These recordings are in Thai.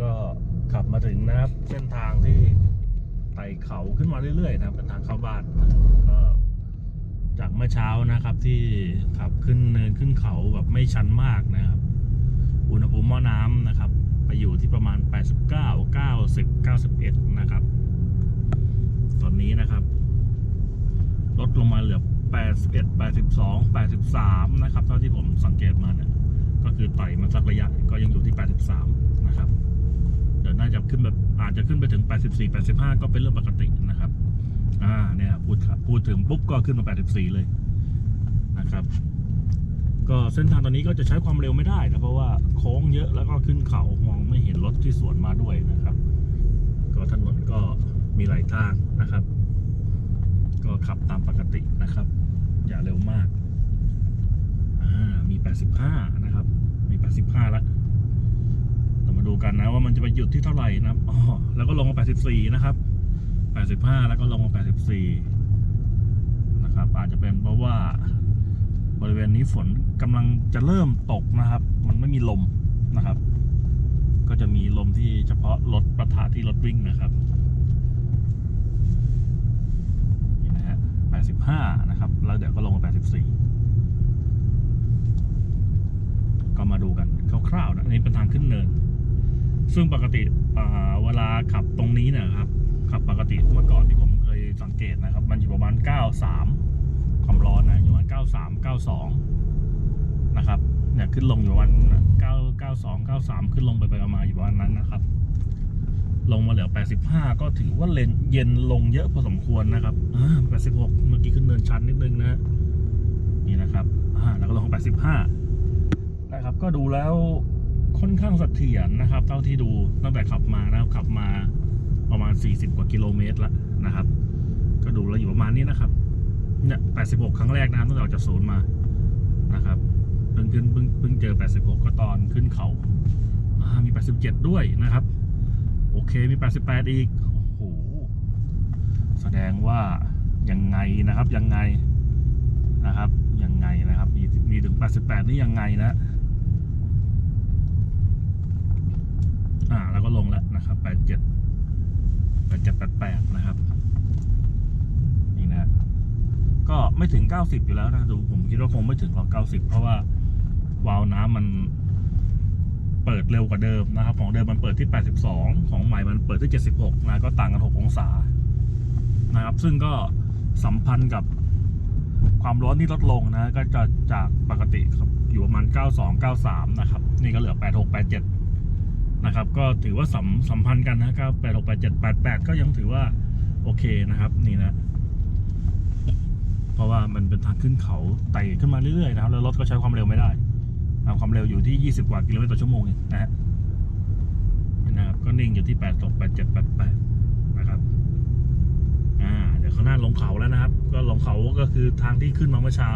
ก็ขับมาถึงนะครับเส้นทางที่ไต่เขาขึ้นมาเรื่อยๆนะครับเป็นทางเข้าบ้านก็จากเมื่อเช้านะครับที่ขับขึ้นเนินขึ้นเขาแบบไม่ชันมากนะครับ อุณหภูมิหม้อน้ำนะครับ ไปอยู่ที่ประมาณ 89 90 91 นะครับ ตอนนี้นะครับ ลดลงมาเหลือ 81 82 83 นะครับ เท่าที่ผมสังเกตมาเนี่ย ก็คือไต่มาสักระยะก็ยังอยู่ที่ 83 นะครับเดี๋ยวน่าจะขึ้นแบบอาจจะขึ้นไปถึง 84 85 ก็เป็นเรื่องปกตินะครับ อ่าเนี่ยพูดครับพูดถึงปุ๊บก็ขึ้นมา 84 เลยนะครับ ก็เส้นทางตอนนี้ก็จะใช้ความเร็วไม่ได้นะเพราะว่าโค้งเยอะแล้วก็ขึ้นเขามองไม่เห็นรถที่สวนมาด้วยนะครับ ก็ถนนก็มีหลายทางนะครับ ก็ขับตามปกตินะครับ อย่าเร็วมาก อ่ามี 85 นะครับ มี 85แล้ว ดูกันนะว่ามันจะไปหยุดที่เท่าไหร่นะอ๋อแล้วก็ลงมา 84 นะครับ 85 แล้วก็ลงมา 84 นะครับ อาจจะเป็นเพราะว่าบริเวณนี้ฝนกำลังจะเริ่มตกนะครับ มันไม่มีลมนะครับ ก็จะมีลมที่เฉพาะรถประทะที่รถวิ่งนะครับนี่นะฮะ85 นะครับ แล้วเดี๋ยวก็ลงมา 84 ก็มาดูกันคร่าวๆนะอันนี้เป็นทางขึ้นเนิน ซึ่งปกติเวลาขับตรงนี้เนยครับขับปกติเมื่อก่อนที่ผมเคยสังเกตนะครับ มันอยู่ประมาณ 93 ความร้อนนะอยู่ประมาณ 93 92 นะครับเนี่ยขึ้นลงอยู่ประมาณ9 92 93 ขึ้นลงไปไปมาอยู่ประมาณนั้นนะครับ ลงมาเหลือ 85 ก็ถือว่าเลนเย็นลงเยอะพอสมควรนะครับ86 เมื่อกี้ขึ้นเนินชันนิดนึงนะนี่นะครับแล้วก็ลง 85 นะครับ ก็ดูแล้ว ค่อนข้างเสถียรนะครับ เท่าที่ดูตั้งแต่ขับมานะครับขับมาประมาณ 40 กว่ากิโลเมตรแล้วนะครับ ก็ดูแล้วอยู่ประมาณนี้นะครับเนี่ย86 ครั้งแรกนะครับตั้งแต่ออกจากศูนย์มานะครับเพิ่งขึ้นเพิ่งเพิ่งเจอ 86 ก็ตอนขึ้นเขาามี 87 ด้วยนะครับ โอเคมี 88 อีกโอ้โหแสดงว่ายังไงนะครับยังไงนะครับยังไงนะครับมีมีถึง 88 นี่ยังไงนะ อ่า แล้วก็ลงแล้วนะครับ87 87 88นะครับนี่นะก็ไม่ถึง90อยู่แล้วนะดูผมคิดว่าคงไม่ถึงหรอก90เพราะว่าวาล์วน้ำมันเปิดเร็วกว่าเดิมนะครับ ของเดิมมันเปิดที่82ของใหม่มันเปิดที่76นะก็ต่างกัน6องศานะครับ ซึ่งก็สัมพันธ์กับความร้อนที่ลดลงนะ ก็จะจากปกติครับอยู่ประมาณ 92 93 นะครับ นี่ก็เหลือ 86 87 นะครับ ก็ถือว่าสัมสัมพันธ์กันนะ96 87 88ก็ยังถือว่าโอเคนะครับ นี่นะ เพราะว่ามันเป็นทางขึ้นเขาไต่ขึ้นมาเรื่อยๆนะครับ แล้วรถก็ใช้ความเร็วไม่ได้อ่าความเร็วอยู่ที่20กว่ากิโลเมตรต่อชั่วโมงเองนะฮะนี่นะครับ ก็นิ่งอยู่ที่86 87 88นะครับอ่าเดี๋ยวข้างหน้าลงเขาแล้วนะครับ ก็ลงเขาก็คือทางที่ขึ้นมาเมื่อเช้า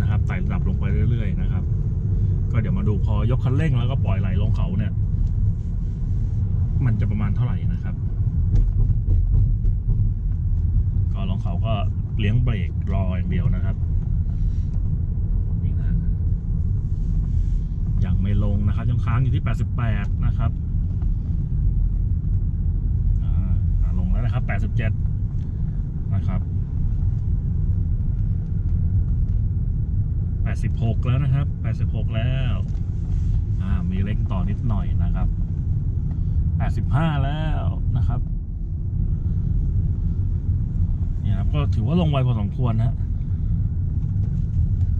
นะครับไต่ระดับลงไปเรื่อยๆนะครับ ก็เดี๋ยวมาดูพอยกคันเร่งแล้วก็ปล่อยไหลลงเขาเนี่ย มันจะประมาณเท่าไหร่นะครับ ก็ลองเขาก็เลี้ยงเบรกรออย่างเดียวนะครับนี่นะยังไม่ลงนะครับ ยังค้างอยู่ที่ 88 นะครับลงแล้วนะครับ 87 นะครับ 86 แล้วนะครับ 86 แล้ว อ่า มีเล็กต่อนิดหน่อยนะครับ 85 แล้วนะครับเนี่ยครับก็ถือว่าลงไวพอสมควรนะ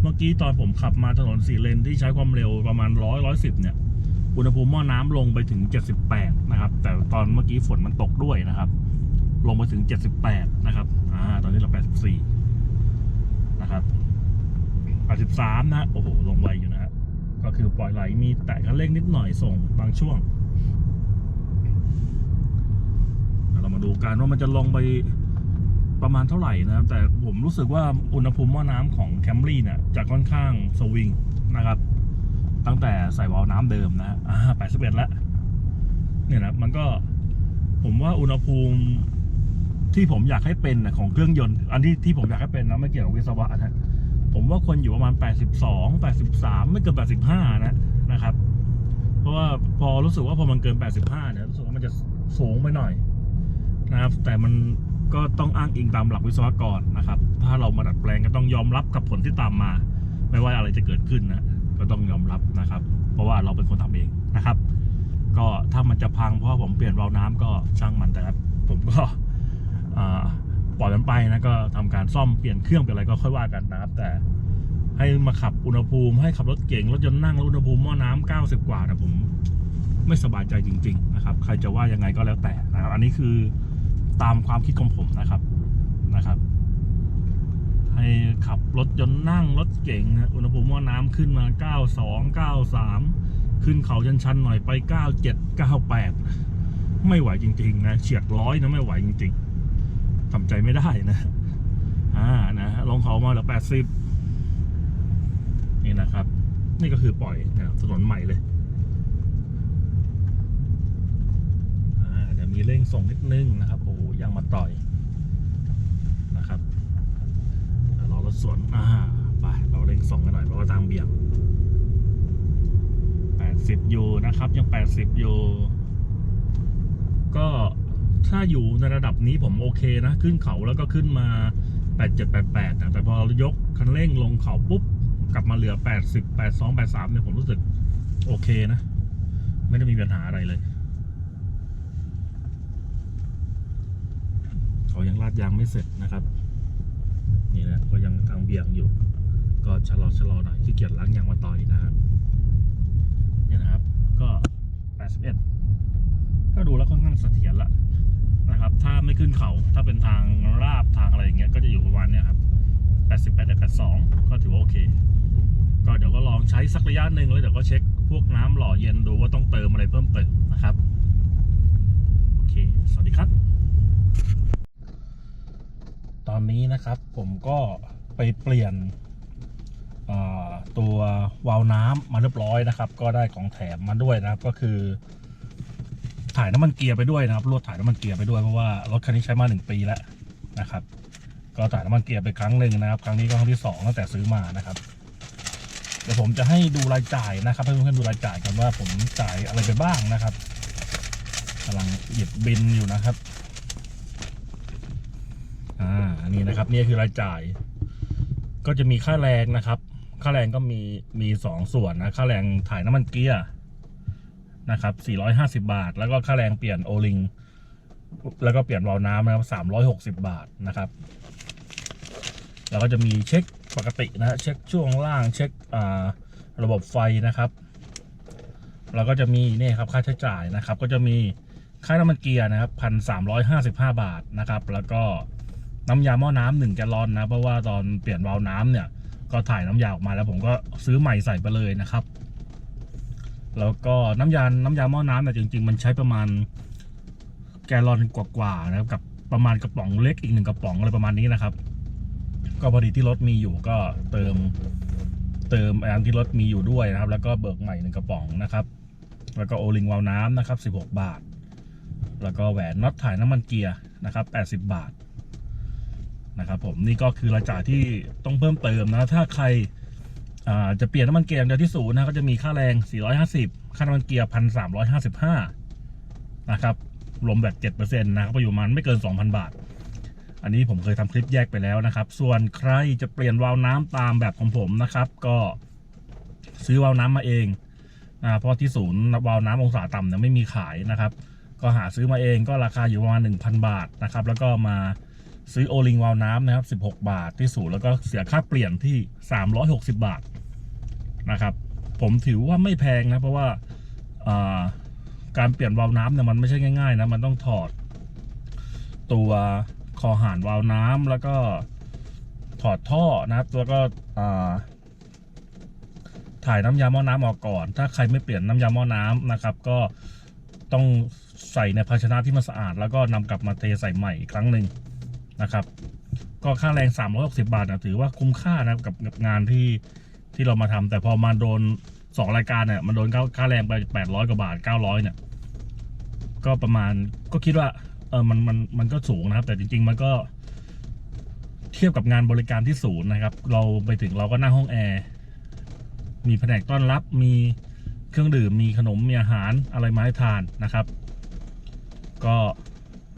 เมื่อกี้ตอนผมขับมาถนนสี่เลนที่ใช้ความเร็วประมาณร้อยร้อยสิบเนี่ย อุณหภูมิหม้อน้ำลงไปถึงเจ็ดสิบแปดนะครับ แต่ตอนเมื่อกี้ฝนมันตกด้วยนะครับ ลงไปถึงเจ็ดสิบแปดนะครับ อ่า ตอนนี้เราแปดสิบสี่นะครับแปดสิบสามนะ โอ้โห ลงไวอยู่นะฮะก็คือปล่อยไหลมีแตะคันเร่งนิดหน่อยส่งบางช่วงเดูกันว่ามันจะลงไปประมาณเท่าไหร่นะครับ แต่ผมรู้สึกว่าอุณหภูมิหม้อน้ำของแคมรี่เนี่ยจะค่อนข้างสวิงนะครับ ตั้งแต่ใส่วาล์วน้ำเดิมนะอ่าแปดสิบเอ็ดล้วเนี่ยนะมันก็ผมว่าอุณหภูมิที่ผมอยากให้เป็นนะของเครื่องยนต์ อันที่ที่ผมอยากให้เป็นนะไม่เกี่ยวกับวิศวะนะผมว่าควรอยู่ประมาณ 82 83 ไม่เกิน 85 นะนะครับ เพราะราะว่าพอรู้สึกว่าพอมันเกิน 85 เนี่ยรู้สึกว่ามันจะสูงไปหน่อย นะครับ แต่มันก็ต้องอ้างอิงตามหลักวิศวกรนะครับ ถ้าเรามาดัดแปลงก็ต้องยอมรับกับผลที่ตามมา ไม่ว่าอะไรจะเกิดขึ้นนะก็ต้องยอมรับนะครับ เพราะว่าเราเป็นคนทำเองนะครับ ก็ถ้ามันจะพังเพราะผมเปลี่ยนวาล์วน้ำก็ช่างมันแต่ผมก็ปล่อยมันไปนะก็ทำการซ่อมเปลี่ยนเครื่องเปลี่ยนอะไรก็ค่อยว่ากันนะครับ แต่ให้มาขับอุณหภูมิให้ขับรถเก่งรถยนต์นั่งแล้วอุณหภูมิหม้อน้ำ90 กว่านะผมไม่สบายใจจริง ๆ นะครับ ใครจะว่ายังไงก็แล้วแต่นะครับ อันนี้คือ ตามความคิดของผมนะครับนะครับ ให้ขับรถยนต์นั่งรถเก่งอุณหภูมิหม้อน้ำขึ้นมา 92 93 ขึ้นเขาชันๆหน่อยไป 97 98 ไม่ไหวจริง ๆ นะเฉียดร้อยนะไม่ไหวจริงๆทำใจไม่ได้นะอ่านะลงเขามาเหลือ80 นี่นะครับ นี่ก็คือปล่อยนะถนนใหม่เลยอ่าเดี๋ยว มีเร่งส่งนิดนึงนะครับ โอ้ยังมาต่อยนะครับรอรถสวนอ่าไปเราเร่งส่งกันหน่อยเพราะว่าทางเบี่ยง80อยู่นะครับ ยัง 80อยู่ก็ถ้าอยู่ในระดับนี้ผมโอเคนะ ขึ้นเขาแล้วก็ขึ้นมา 8788นะแต่พอเรายกคันเร่งลงเขาปุ๊บ กลับมาเหลือ 80 82 83เนี่ยผมรู้สึกโอเคนะ ไม่ได้มีปัญหาอะไรเลย เขายังลาดยางไม่เสร็จนะครับ นี่แหละก็ยังทางเบี่ยงอยู่ ก็ชะลอชะลอหน่อยขี้เกียจล้างยางมาต่อยนะครับเนี่ยนะครับ ก็ 81 ก็ดูแล้วค่อนข้างเสถียรละนะครับ ถ้าไม่ขึ้นเขาถ้าเป็นทางราบทางอะไรอย่างเงี้ยก็จะอยู่ประมาณเนี้ยครับ88 82 ก็ถือว่าโอเค ก็เดี๋ยวก็ลองใช้สักระยะหนึ่งแล้วเดี๋ยวก็เช็คพวกน้ำหล่อเย็นดูว่าต้องเติมอะไรเพิ่มเติมนะครับ โอเค สวัสดีครับ ต อนนี้นะครับ ผมก็ไปเปลี่ยนตัววาล์วน้ำมาเรียบร้อยนะครับ ก็ได้ของแถมมาด้วยนะครับก็คือ ถ่ายน้ำมันเกียร์ไปด้วยนะครับรวดถ่ายน้ำมันเกียร์ไปด้วยเพราะว่ารถคันนี้ใช้มาหนึ่งปีแล้วนะครับ ก็ถ่ายน้ำมันเกียร์ไปครั้งหนึ่งนะครับ ครั้งนี้ก็ครั้งที่สองตั้งแต่ซื้อมานะครับเดี๋ยวผมจะให้ดูรายจ่ายนะครับให้เพื่อนๆดูรายจ่ายกันว่าผมจ่ายอะไรไปบ้างนะครับกำลังหยิบบินอยู่นะครับ อ่าอั นนี้นะครับนี่คือรายจ่าย ก็จะมีค่าแรงนะครับ ค่าแรงก็มีมีสองส่วนนะค่าแรงถ่ายน้ำมันเกียร์นะครับ450 บาท แล้วก็ค่าแรงเปลี่ยนโอลิงแล้วก็เปลี่ยนวาล์วน้ำนะครับ360 บาทนะครับ แล้วก็จะมีเช็คปกตินะเช็คช่วงล่างเช็คอ่าระบบไฟนะครับแล้วก็จะมีนี่ครับค่าใช้จ่ายนะครับ ก็จะมีค่าน้ำมันเกียร์นะครับพันสามร้อยห้าสิบห้าบาทนะครับ แล้วก็ น้ำยาหม้อน้ำหนึ่งแกลลอนนะ เพราะว่าตอนเปลี่ยนวาล์วน้ำเนี่ย ก็ถ่ายน้ำยาออกมาแล้วผมก็ซื้อใหม่ใส่ไปเลยนะครับ แล้วก็น้ำยาน้ำยาหม้อน้ำเนี่ยจริง ๆ มันใช้ประมาณแกลลอนกว่าๆนะครับกับประมาณกระป๋องเล็กอีกหนึ่งกระป๋องอะไรประมาณนี้นะครับ ก็พอดีที่รถมีอยู่ก็เติมเติมแอนที่รถมีอยู่ด้วยนะครับ แล้วก็เบิกใหม่หนึ่งกระป๋องนะครับ แล้วก็โอลิงวาล์วน้ำนะครับ 16 บาท แล้วก็แหวนน็อตถ่ายน้ำมันเกียร์นะครับ 80 บาท นะครับผมนี่ก็คือรายจ่ายที่ต้องเพิ่มเติมนะ ถ้าใครจะเปลี่ยนน้ำมันเกียร์เดียวที่ศูนย์นะก็จะมีค่าแรง 450 ค่าน้ำมันเกียร์ 1,355 นะครับ รวมแบบ7%นะครับก็อยู่ประมาณไม่เกิน 2,000 บาท อันนี้ผมเคยทำคลิปแยกไปแล้วนะครับ ส่วนใครจะเปลี่ยนวาล์วน้ำตามแบบของผมนะครับ ก็ซื้อวาล์วน้ำมาเองนะเพราะที่ศูนย์วาล์วน้ำองศาต่ำเนี่ยไม่มีขายนะครับ ก็หาซื้อมาเองก็ราคาอยู่ประมาณ 1,000 บาทนะครับ แล้วก็มา ซื้อโอลิงวาล์วน้ำนะครับ 16 บาทที่ศูนย์แล้วก็เสียค่าเปลี่ยนที่ 360 บาทนะครับ ผมถือว่าไม่แพงนะเพราะว่าาการเปลี่ยนวาล์วน้ำเนี่ยมันไม่ใช่ง่ายๆนะมันต้องถอด ตัวคอหานวาล์วน้ำแล้วก็ถอดท่อนะครับแล้วก็ถ่ายน้ำยาหม้อน้ำออกก่อน ถ้าใครไม่เปลี่ยนน้ำยาหม้อน้ำนะครับ ก็ต้องใส่ในภาชนะที่มันสะอาด แล้วก็นำกลับมาเทใส่ใหม่อีกครั้งหนึ่ง นะครับ ก็ค่าแรง 360 บาทนะถือว่าคุ้มค่านะกับกับงานที่ที่เรามาทำแต่พอมาโดนสองรายการเนี่ยมันโดนค่าค่าแรงไป 800 กว่าบาท 900 เนี่ย ก็ประมาณก็คิดว่าเออมันมันมันก็สูงนะครับ แต่จริง ๆ มันก็เทียบกับงานบริการที่ศูนย์นะครับ เราไปถึงเราก็นั่งห้องแอร์มีแผนกต้อนรับมีเครื่องดื่มมีขนมมีอาหารอะไรมาให้ทานนะครับ ก็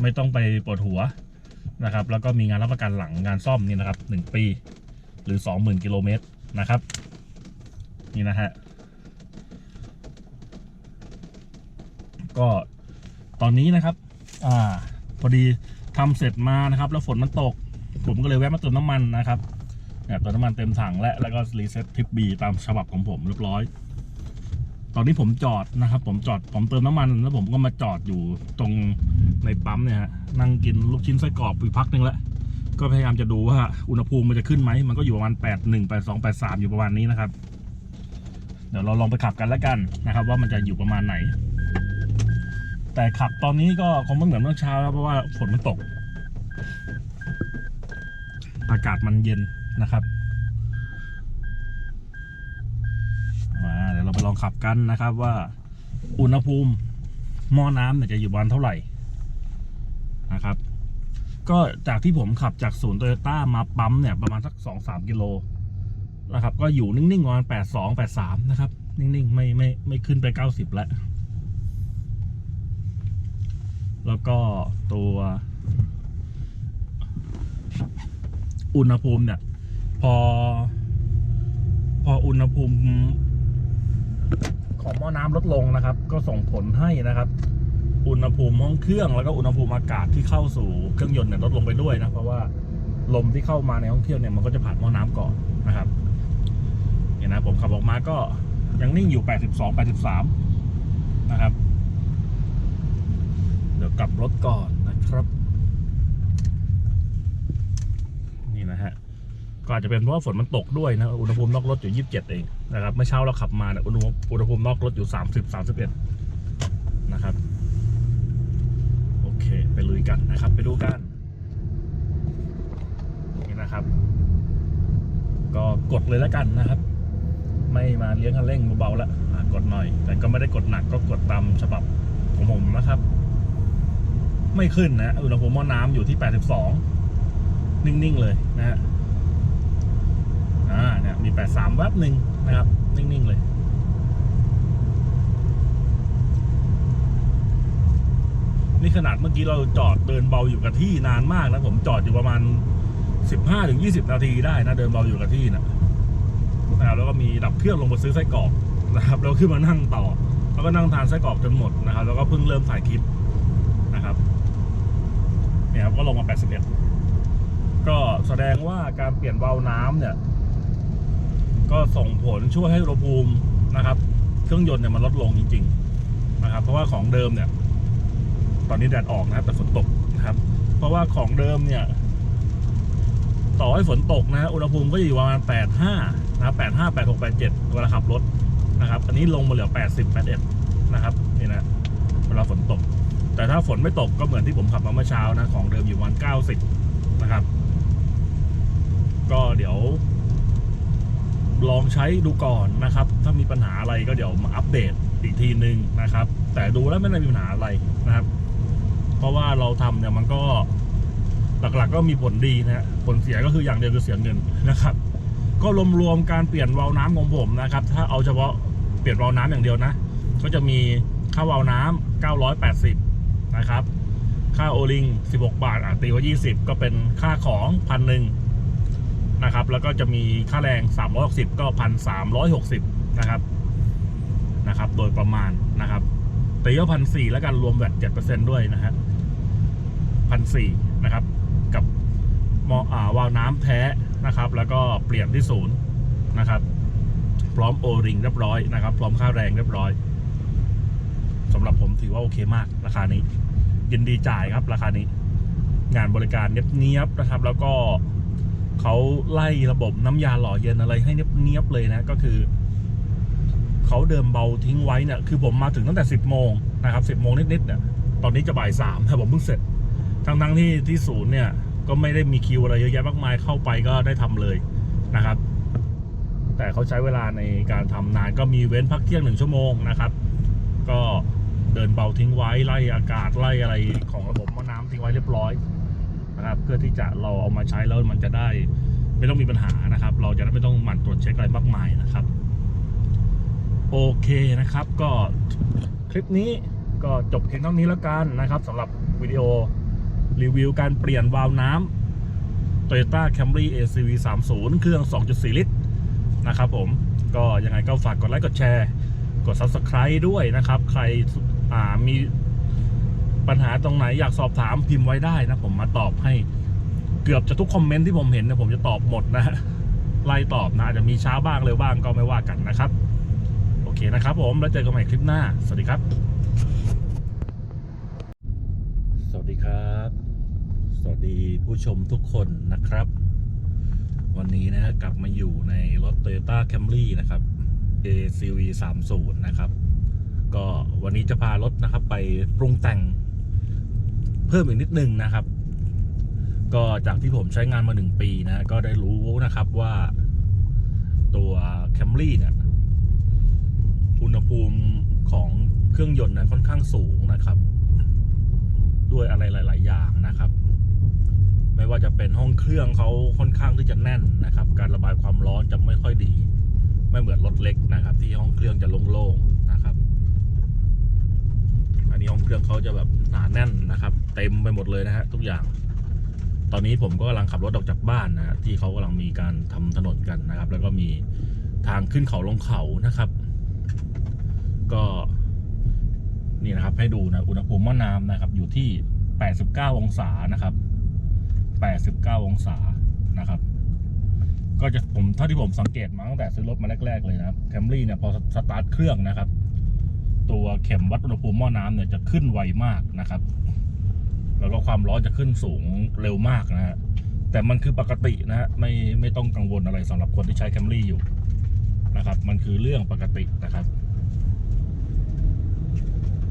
ไม่ต้องไปปวดหัว นะครับ แล้วก็มีงานรับประกันหลังงานซ่อมนี่นะครับหนึ่งปี หรือ 20,000กิโลเมตรนะครับ นี่นะฮะก็ตอนนี้นะครับ อ่า พอดีทำเสร็จมานะครับ แล้วฝนมันตก ผมก็เลยแวะมาเติมน้ำมันนะครับเนี่ยเติมน้ำมันเต็มถังและแล้วก็รีเซ็ตทริปบีตามฉบับของผมเรียบร้อย ตอนนี้ผมจอดนะครับ ผมจอดผมเติมน้ำมัน แล้วผมก็มาจอดอยู่ตรงในปั๊มเนี่ยฮะนั่งกินลูกชิ้นไส้กรอกไปพักหนึ่งแล้วก็พยายามจะดูว่าอุณหภูมิมันจะขึ้นไหม มันก็อยู่ประมาณ 8 1 8 2 8 3 อยู่ประมาณนี้นะครับ เดี๋ยวเราลองไปขับกันแล้วกันนะครับ ว่ามันจะอยู่ประมาณไหน แต่ขับตอนนี้ก็คงไม่เหมือนเมื่อเช้าแล้วเพราะว่าฝนมันตก อากาศมันเย็นนะครับมาเดี๋ยวเราไปล องขับกันนะครับว่าอุณหภูมิหม้อน้ำเนี่ยจะอยู่ประมาณเท่าไหร่นะครับ ก็จากที่ผมขับจากศูนย์โตโยต้ามาปั๊มเนี่ยประมาณสักสองสามกิโลนะครับ ก็อยู่นิ่งๆประมาณแปดสองแปดสามนะครับ นิ่งๆ ไม่ไม่ไม่ขึ้นไปเก้าสิบแล้ว แล้วก็ตัว อุณหภูมิเนี่ย พอ พออุณหภูมิ ของหม้อน้ำลดลงนะครับ ก็ส่งผลให้นะครับ อุณหภูมิห้องเครื่องแล้วก็อุณหภูมิอากาศที่เข้าสู่เครื่องยนต์เนี่ยลดลงไปด้วยนะเพราะว่าลมที่เข้ามาในห้องเครื่องเนี่ยมันก็จะผ่านหม้อน้ำก่อนนะครับเนี่ยนะผมขับออกมาก็ยังนิ่งอยู่ 82 83 นะครับ เดี๋ยวกลับรถก่อนนะครับนี่นะฮะก็อาจจะเป็นเพราะว่าฝนมันตกด้วยนะอุณหภูมินอกรถอยู่ 27 เอง นะครับเมื่อเช้าเราขับมาเนี่ยอุณหภูมิอุณหภูมินอกรถอยู่ 30 31 นะครับ โอเค ไปลุยกันนะครับ ไปดูกัน นี่นะครับ ก็กดเลยแล้วกันนะครับ ไม่มาเลี้ยงคันเร่งเบาๆแล้วอะกดหน่อย แต่ก็ไม่ได้กดหนักก็กดตามฉบับของผมนะครับ ไม่ขึ้นนะอุณหภูมิหม้อน้ำอยู่ที่ 82 นิ่งๆเลยนะฮะอ่าเนี่ยมี 83 แวบหนึ่ง นะครับ นิ่ง ๆ เลย นี่ขนาดเมื่อกี้เราจอดเดินเบาอยู่กับที่นานมากนะผมจอดอยู่ประมาณ15ถึง20นาทีได้นะ เดินเบาอยู่กับที่นะนะครับแล้วก็มีดับเครื่องลงมาซื้อไส้กรอกนะครับแล้วขึ้นมานั่งต่อ แล้วก็นั่งทานไส้กรอกจนหมดนะครับ แล้วก็เพิ่งเริ่มถ่ายคลิปนะครับเนี่ยครับก็ลงมา 81 ก็แสดงว่าการเปลี่ยนวาล์วน้ำเนี่ย ก็ส่งผลช่วยให้อุณหภูมินะครับ เครื่องยนต์เนี่ยมันลดลงจริง ๆนะครับ เพราะว่าของเดิมเนี่ย ตอนนี้แดดออกนะครับ แต่ฝนตกนะครับ เพราะว่าของเดิมเนี่ย ต่อให้ฝนตกนะอุณหภูมิก็อยู่ประมาณ85นะครับ85 86 87เจ็ดเวลาขับรถนะครับ อันนี้ลงมาเหลือ80 81นะครับนี่นะเวลาฝนตก แต่ถ้าฝนไม่ตกก็เหมือนที่ผมขับมาเมื่อเช้านะของเดิมอยู่ประมาณ90นะครับ ก็เดี๋ยว ลองใช้ดูก่อนนะครับ ถ้ามีปัญหาอะไรก็เดี๋ยวมาอัปเดตอีกทีนึงนะครับ แต่ดูแล้วไม่ได้มีปัญหาอะไรนะครับ เพราะว่าเราทำเนี่ยมันก็หลักๆ ก็มีผลดีนะฮะผลเสียก็คืออย่างเดียวคือเสียเงินนะครับ ก็รวมๆการเปลี่ยนวาล์วน้ำของผมนะครับ ถ้าเอาเฉพาะเปลี่ยนวาล์วน้ำอย่างเดียวนะ ก็จะมีค่าวาล์วน้ำ980 นะครับ ค่าโอลิง 16 บาทอะตีว่า 20 ก็เป็นค่าของพันหนึ่ง นะครับ แล้วก็จะมีค่าแรง 360 ก็ 1,360 นะครับ นะครับ โดยประมาณนะครับตีว่าพันสี่แล้วกันรวมแวด7%ด้วยนะฮะพันสี่นะครับ กับมออ่าวาล์วน้ำแท้นะครับ แล้วก็เปลี่ยนที่ศูนย์นะครับ พร้อมโอริงเรียบร้อยนะครับ พร้อมค่าแรงเรียบร้อยสำหรับผมถือว่าโอเคมาก ราคานี้ ยินดีจ่ายครับ ราคานี้ งานบริการเนียบๆนะครับ แล้วก็ เขาไล่ระบบน้ำยาหล่อเย็นอะไรให้เนียบๆเลยนะ ก็คือ เขาเดิมเบาทิ้งไว้เนี่ยคือผมมาถึงตั้งแต่10โมงนะครับ10โมงนิดๆเนี่ยตอนนี้จะบ่ายสามแต่ผมเพิ่งเสร็จ ทั้งๆที่ที่ศูนย์เนี่ย ก็ไม่ได้มีคิวอะไรเยอะแยะมากมายเข้าไปก็ได้ทำเลยนะครับ แต่เขาใช้เวลาในการทำนานก็มีเว้นพักเที่ยงหนึ่งชั่วโมงนะครับ ก็เดินเบาทิ้งไว้ไล่อากาศไล่อะไรของระบบม้อน้ำทิ้งไว้เรียบร้อย นะครับ เพื่อที่จะเราเอามาใช้แล้วมันจะได้ไม่ต้องมีปัญหานะครับ เราจะไม่ต้องหมั่นตรวจเช็คอะไรมากมายนะครับ โอเคนะครับ ก็คลิปนี้ก็จบเพียงเท่านี้แล้วกันนะครับสำหรับวิดีโอรีวิวการเปลี่ยนวาล์วน้ำ Toyota Camry ACV 30เครื่อง 2.4 ลิตรนะครับผมก็ยังไงก็ฝากกดไลค์กดแชร์ กด Subscribe ด้วยนะครับ ใครอ่ามี ปัญหาตรงไหนอยากสอบถามพิมพ์ไว้ได้นะ ผมมาตอบให้เกือบจะทุกคอมเมนต์ที่ผมเห็นเนี่ยผมจะตอบหมดนะไล่ตอบนะอาจจะมีช้าบ้างเร็วบ้างก็ไม่ว่ากันนะครับ โอเคนะครับ ผมแล้วเจอกันใหม่คลิปหน้า สวัสดีครับ สวัสดีครับ สวัสดีผู้ชมทุกคนนะครับ วันนี้นะฮะกลับมาอยู่ในรถ Toyota Camry นะครับ ACV 30นะครับ ก็วันนี้จะพารถนะครับ ไปปรุงแต่ง เพิ่มอีกนิดนึงนะครับ ก็จากที่ผมใช้งานมาหนึ่งปีนะ ก็ได้รู้นะครับว่าตัว Camry เนี่ยอุณหภูมิของเครื่องยนต์นะค่อนข้างสูงนะครับ ด้วยอะไรหลาย ๆ อย่างนะครับ ไม่ว่าจะเป็นห้องเครื่องเขาค่อนข้างที่จะแน่นนะครับ การระบายความร้อนจะไม่ค่อยดี ไม่เหมือนรถเล็กนะครับ ที่ห้องเครื่องจะโล่งๆ นี้ห้องเครื่องเขาจะแบบหนาแน่นนะครับ เต็มไปหมดเลยนะฮะทุกอย่าง ตอนนี้ผมก็กำลังขับรถออกจากบ้านนะฮะที่เขากำลังมีการทำถนนกันนะครับ แล้วก็มีทางขึ้นเขาลงเขานะครับ ก็นี่นะครับ ให้ดูนะอุณหภูมิหม้อน้ำนะครับ อยู่ที่ 89 องศานะครับ 89 องศานะครับ ก็จะผมเท่าที่ผมสังเกตมาตั้งแต่ซื้อรถมาแรกๆเลยนะครับแคมรี่เนี่ยพอสตาร์ทเครื่องนะครับ ตัวเข็มวัดอุณหภูมิหม้อน้ำเนี่ยจะขึ้นไวมากนะครับ แล้วก็ความร้อนจะขึ้นสูงเร็วมากนะฮะแต่มันคือปกตินะฮะไม่ไม่ต้องกังวลอะไรสำหรับคนที่ใช้แคมรี่อยู่นะครับ มันคือเรื่องปกตินะครับ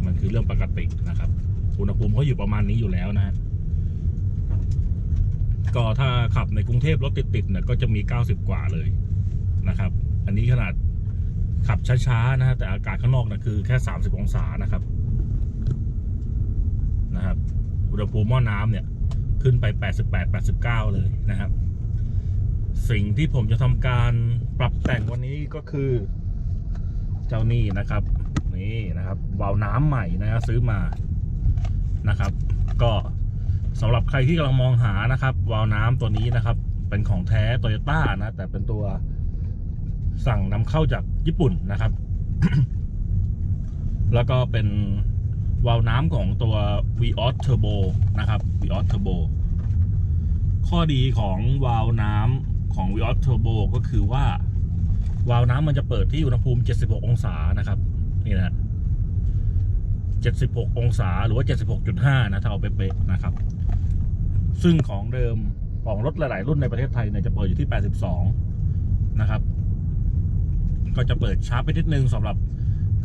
มันคือเรื่องปกตินะครับอุณหภูมิเขาอยู่ประมาณนี้อยู่แล้วนะฮะก็ถ้าขับในกรุงเทพรถติดๆเนี่ยก็จะมี 90 กว่าเลยนะครับ อันนี้ขนาด ขับช้าๆนะฮะแต่อากาศข้างนอกนะคือแค่ 30 องศานะครับนะครับ อุณหภูมิหม้อน้ำเนี่ย ขึ้นไป 88 89 เลยนะครับ สิ่งที่ผมจะทำการปรับแต่งวันนี้ก็คือ เจ้านี่นะครับ นี่นะครับวาล์วน้ำใหม่นะฮะซื้อมานะครับ ก็สำหรับใครที่กำลังมองหานะครับ วาล์วน้ำตัวนี้นะครับ เป็นของแท้โตโยต้านะ แต่เป็นตัว สั่งนำเข้าจากญี่ปุ่นนะครับ แล้วก็เป็นวาล์วน้ำของตัว v o s Turbo นะครับ v o s Turbo ข้อดีของวาล์วน้ำของ v o s Turbo ก็คือว่าวาล์วน้ำมันจะเปิดที่อุณหภูมิ 76 องศานะครับ นี่นะฮะ76 องศาหรือว่า 76.5 นะ ถ้าเอาเป๊ะๆนะครับ ซึ่งของเดิมของรถหลาย ๆ รุ่นในประเทศไทยเนี่ยจะเปิดอยู่ที่ 82 นะครับ ก็จะเปิดช้าไปนิดนึงสำหรับ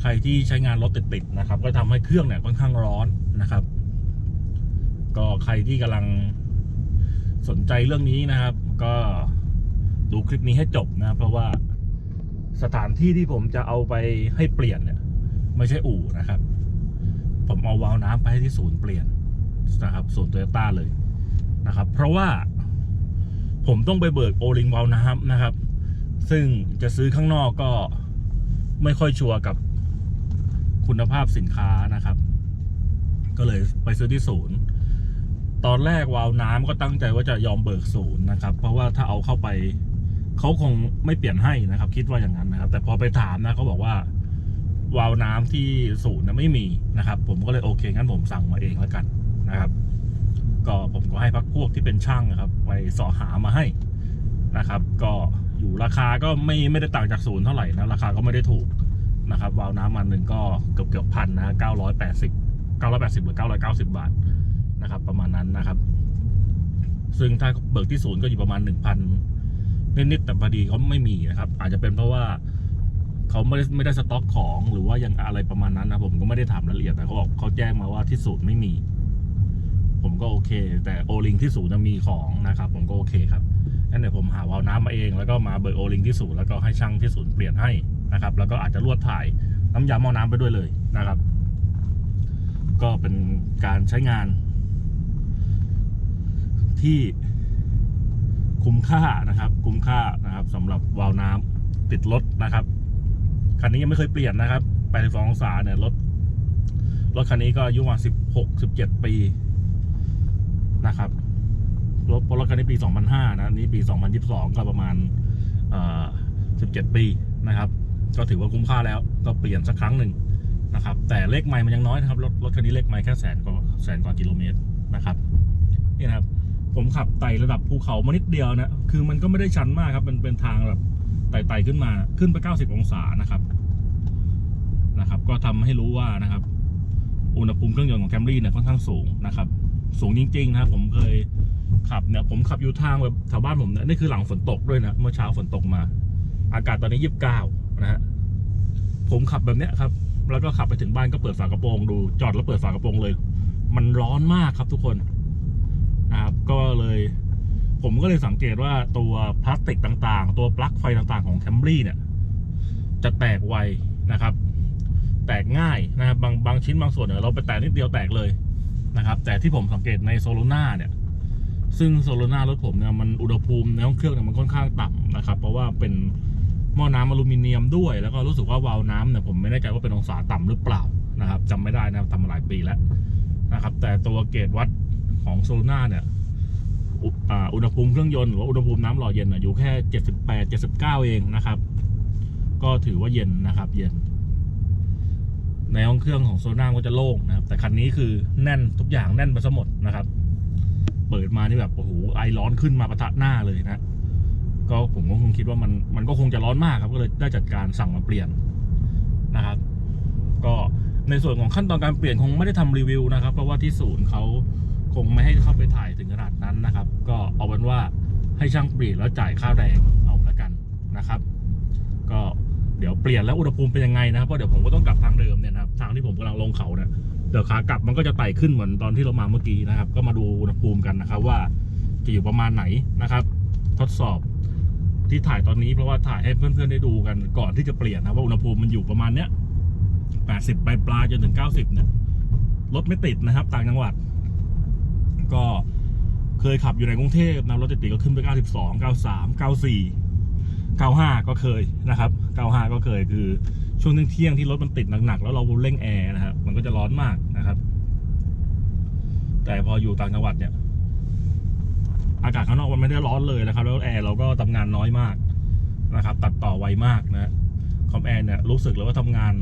ใครที่ใช้งานรถติดๆนะครับ ก็ทำให้เครื่องเนี่ยค่อนข้างร้อนนะครับ ก็ใครที่กำลังสนใจเรื่องนี้นะครับ ก็ดูคลิปนี้ให้จบนะเพราะว่าสถานที่ที่ผมจะเอาไปให้เปลี่ยนเนี่ย ไม่ใช่อู่นะครับ ผมเอาวาล์วน้ำไปให้ที่ศูนย์เปลี่ยนนะครับศูนย์โตโยต้าเลยนะครับ เพราะว่าผมต้องไปเบิกโอลิงวาล์วน้ำนะครับ ซึ่งจะซื้อข้างนอกก็ไม่ค่อยชัวร์กับคุณภาพสินค้านะครับ ก็เลยไปซื้อที่ศูนย์ตอนแรกวาวน้ำก็ตั้งใจว่าจะยอมเบิกศูนย์นะครับ เพราะว่าถ้าเอาเข้าไปเขาคงไม่เปลี่ยนให้นะครับ คิดว่าอย่างนั้นนะครับ แต่พอไปถามนะเขาบอกว่าวาวน้ำที่ศูนย์นะไม่มีนะครับ ผมก็เลยโอเคงั้นผมสั่งมาเองแล้วกันนะครับ ก็ผมก็ให้พักพวกที่เป็นช่างนะครับ ไปสอหามาให้นะครับ ก็ อยู่ราคาก็ไม่ไม่ได้ต่างจากศูนย์เท่าไหร่นะราคาก็ไม่ได้ถูกนะครับวาล์วน้ำมันหนึ่งก็เกือบเกือบพันนะเก้าร้อยแปดสิบเก้าร้อยแปดสิบหรือเก้าร้อยเก้าสิบบาทนะครับ ประมาณนั้นนะครับ ซึ่งถ้าเบิกที่ศูนย์ก็อยู่ประมาณหนึ่งพันนิดๆแต่พอดีเขาไม่มีนะครับ อาจจะเป็นเพราะว่าเขาไม่ได้ไม่ได้สต็อกของหรือว่ายังอะไรประมาณนั้นนะผมก็ไม่ได้ถามรายละเอียดแต่เขาบอกเขาแจ้งมาว่าที่ศูนย์ไม่มี ผมก็โอเค แต่โอลิงที่ศูนย์น่ะมีของนะครับ ผมก็โอเคครับ งั้นเดี๋ยวผมหาวาล์วน้ำมาเอง แล้วก็มาเบิกโอลิงที่ศูนย์แล้วก็ให้ช่างที่ศูนย์เปลี่ยนให้นะครับ แล้วก็อาจจะลวดถ่ายน้ำยาหม้อน้ำไปด้วยเลยนะครับ ก็เป็นการใช้งาน ที่คุ้มค่านะครับ คุ้มค่านะครับสำหรับวาล์วน้ำติดรถนะครับคันนี้ยังไม่เคยเปลี่ยนนะครับ82องศาเนี่ยรถรถคันนี้ก็อายุประมาณ16 17 ปีนะครับ รถรถคันนี้ปี 2005 นะอันนี้ปี 2022 ก็ประมาณเอ่อ17 ปีนะครับ ก็ถือว่าคุ้มค่าแล้วก็เปลี่ยนสักครั้งหนึ่งนะครับ แต่เลขไมล์มันยังน้อยนะครับ รถรถคันนี้เลขไมล์แค่แสนกว่าแสนกว่ากิโลเมตรนะครับนี่นะครับ ผมขับไต่ระดับภูเขามานิดเดียวนะ คือมันก็ไม่ได้ชันมากครับ มันเป็นทางแบบไต่ไต่ขึ้นมาขึ้นไป 90 องศานะครับนะครับ ก็ทำให้รู้ว่านะครับ อุณหภูมิเครื่องยนต์ของแคมรี่เนี่ยค่อนข้างสูงนะครับ สูงจริงๆนะครับผมเคย ขับเนี่ยผมขับอยู่ทางแบบแถวบ้านผมเนี่ยนี่คือหลังฝนตกด้วยนะเมื่อเช้าฝนตกมา อากาศตอนนี้ยี่สิบเก้านะฮะผมขับแบบเนี้ยครับ แล้วก็ขับไปถึงบ้านก็เปิดฝากระโปรงดู จอดแล้วเปิดฝากระโปรงเลย มันร้อนมากครับทุกคนนะครับก็เลย ผมก็เลยสังเกตว่าตัวพลาสติกต่างๆ ตัวปลั๊กไฟต่างๆของแคมรี่เนี่ย จะแตกไวนะครับ แตกง่ายนะครับบางบางชิ้นบางส่วนเนี่ยเราไปแตะนิดเดียวแตกเลยนะครับ แต่ที่ผมสังเกตในโซโลนาเนี่ย ซึ่งโซโลนารถผมเนี่ยมันอุณหภูมิในห้องเครื่องเนี่ยมันค่อนข้างต่ำนะครับ เพราะว่าเป็นหม้อน้ำอลูมิเนียมด้วย แล้วก็รู้สึกว่าวาล์วน้ำเนี่ยผมไม่แน่ใจว่าเป็นองศาต่ำหรือเปล่านะครับจำไม่ได้นะทำมาหลายปีแล้วนะครับ แต่ตัวเกจวัดของโซโลนาเนี่ยอุณหภูมิเครื่องยนต์หรือว่าอุณหภูมิน้ำหล่อเย็นอยู่แค่ 78 79 เองนะครับ ก็ถือว่าเย็นนะครับ เย็น ในห้องเครื่องของโซน่าก็จะโล่งนะครับ แต่คันนี้คือแน่นทุกอย่างแน่นไปซะหมดนะครับ เปิดมานี่แบบโอ้โหไอร้อนขึ้นมาประทะหน้าเลยนะ ก็ผมก็คงคิดว่ามันมันก็คงจะร้อนมากครับก็เลยได้จัดการสั่งมาเปลี่ยนนะครับ ก็ในส่วนของขั้นตอนการเปลี่ยนคงไม่ได้ทำรีวิวนะครับ เพราะว่าที่ศูนย์เขาคงไม่ให้เข้าไปถ่ายถึงขนาดนั้นนะครับ ก็เอาเป็นว่าให้ช่างเปลี่ยนแล้วจ่ายค่าแรงเอาละกันนะครับ ก็เดี๋ยวเปลี่ยนแล้วอุณหภูมิเป็นยังไงนะครับเพราะเดี๋ยวผมก็ต้องกลับทางเดิมเนี่ยนะครับทางที่ผมกำลังลงเขาเนี่ย ดี๋ยวขากลับมันก็จะไต่ขึ้นเหมือนตอนที่เรามาเมื่อกี้นะครับ ก็มาดูอุณหภูมิกันนะครับ ว่าจะอยู่ประมาณไหนนะครับ ทดสอบที่ถ่ายตอนนี้เพราะว่าถ่ายให้เพื่อนๆได้ดูกันก่อนที่จะเปลี่ยนนะว่าอุณหภูมิมันอยู่ประมาณเนี้ยแปดสิบปลายปลายๆจนถึงเก้าสิบเนี่ยรถไม่ติดนะครับ ต่างจังหวัด ก็เคยขับอยู่ในกรุงเทพนะรถติดๆก็ขึ้นไปเก้าสิบสองเก้าสามเก้าสี่95 ก็เคยนะครับ 95 ก็เคยคือช่วงเที่ยงที่รถมันติดหนักๆ แล้วเราเร่งแอร์นะครับ มันก็จะร้อนมาก แต่พออยู่ต่างจังหวัดเนี่ย อากาศข้างนอกมันไม่ได้ร้อนเลยนะครับ แล้วแอร์เราก็ทำงานน้อยมากนะครับ ตัดต่อไวมากนะคอมแอร์เนี่ยรู้สึกเลยว่าทำงาน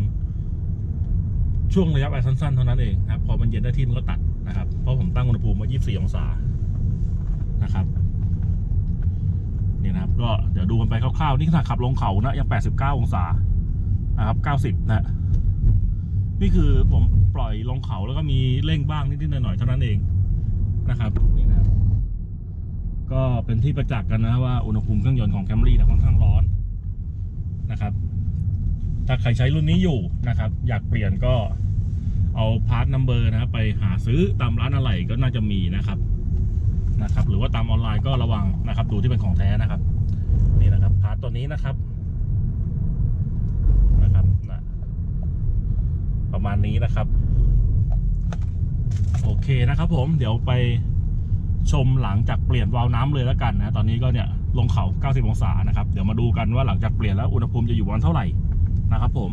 ช่วงระยะเวลาสั้นๆ เท่านั้นเองครับพอมันเย็นได้ที่มันก็ตัดนะครับ เพราะผมตั้งอุณหภูมิมา 24 องศานะครับเนี่ยนะครับ ก็เดี๋ยวดูกันไปคร่าวๆ นี่ขนาดขับลงเขานะยัง 89 องศานะครับ 90 นะ นี่คือผม ปล่อยลงเขาแล้วก็มีเร่งบ้างนิดๆหน่อยๆเท่านั้นเองนะครับนี่นะก็เป็นที่ประจักษ์กันนะว่าอุณหภูมิเครื่องยนต์ของแคมรี่เนี่ยค่อนข้างร้อนนะครับ ถ้าใครใช้รุ่นนี้อยู่นะครับ อยากเปลี่ยนก็เอาพาร์ทนัมเบอร์นะไปหาซื้อตามร้านอะไหล่ก็น่าจะมีนะครับนะครับ หรือว่าตามออนไลน์ก็ระวังนะครับ ดูที่เป็นของแท้นะครับ นี่นะครับพาร์ทตัวนี้นะครับนะ ประมาณนี้นะครับ โอเคนะครับ ผมเดี๋ยวไปชมหลังจากเปลี่ยนวาล์วน้ำเลยแล้วกันนะตอนนี้ก็เนี่ยลงเขา 90 องศานะครับ เดี๋ยวมาดูกันว่าหลังจากเปลี่ยนแล้วอุณหภูมิจะอยู่วันเท่าไหร่นะครับผม